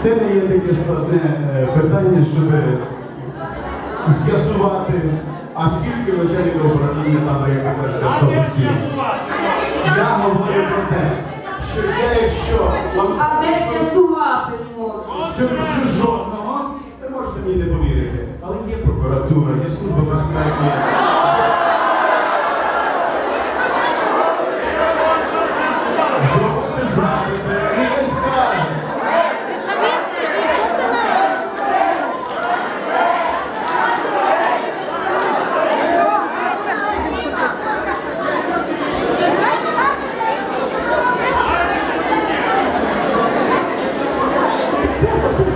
Це не є таке складне е, питання, щоб з'ясувати, а скільки начальника управління там, як ви кажете, автобусів. Я говорю про те, що я якщо вам А де з'ясувати можна? що, що жодного, ви можете мені не повірити, але є прокуратура, є служба безпеки, Yeah.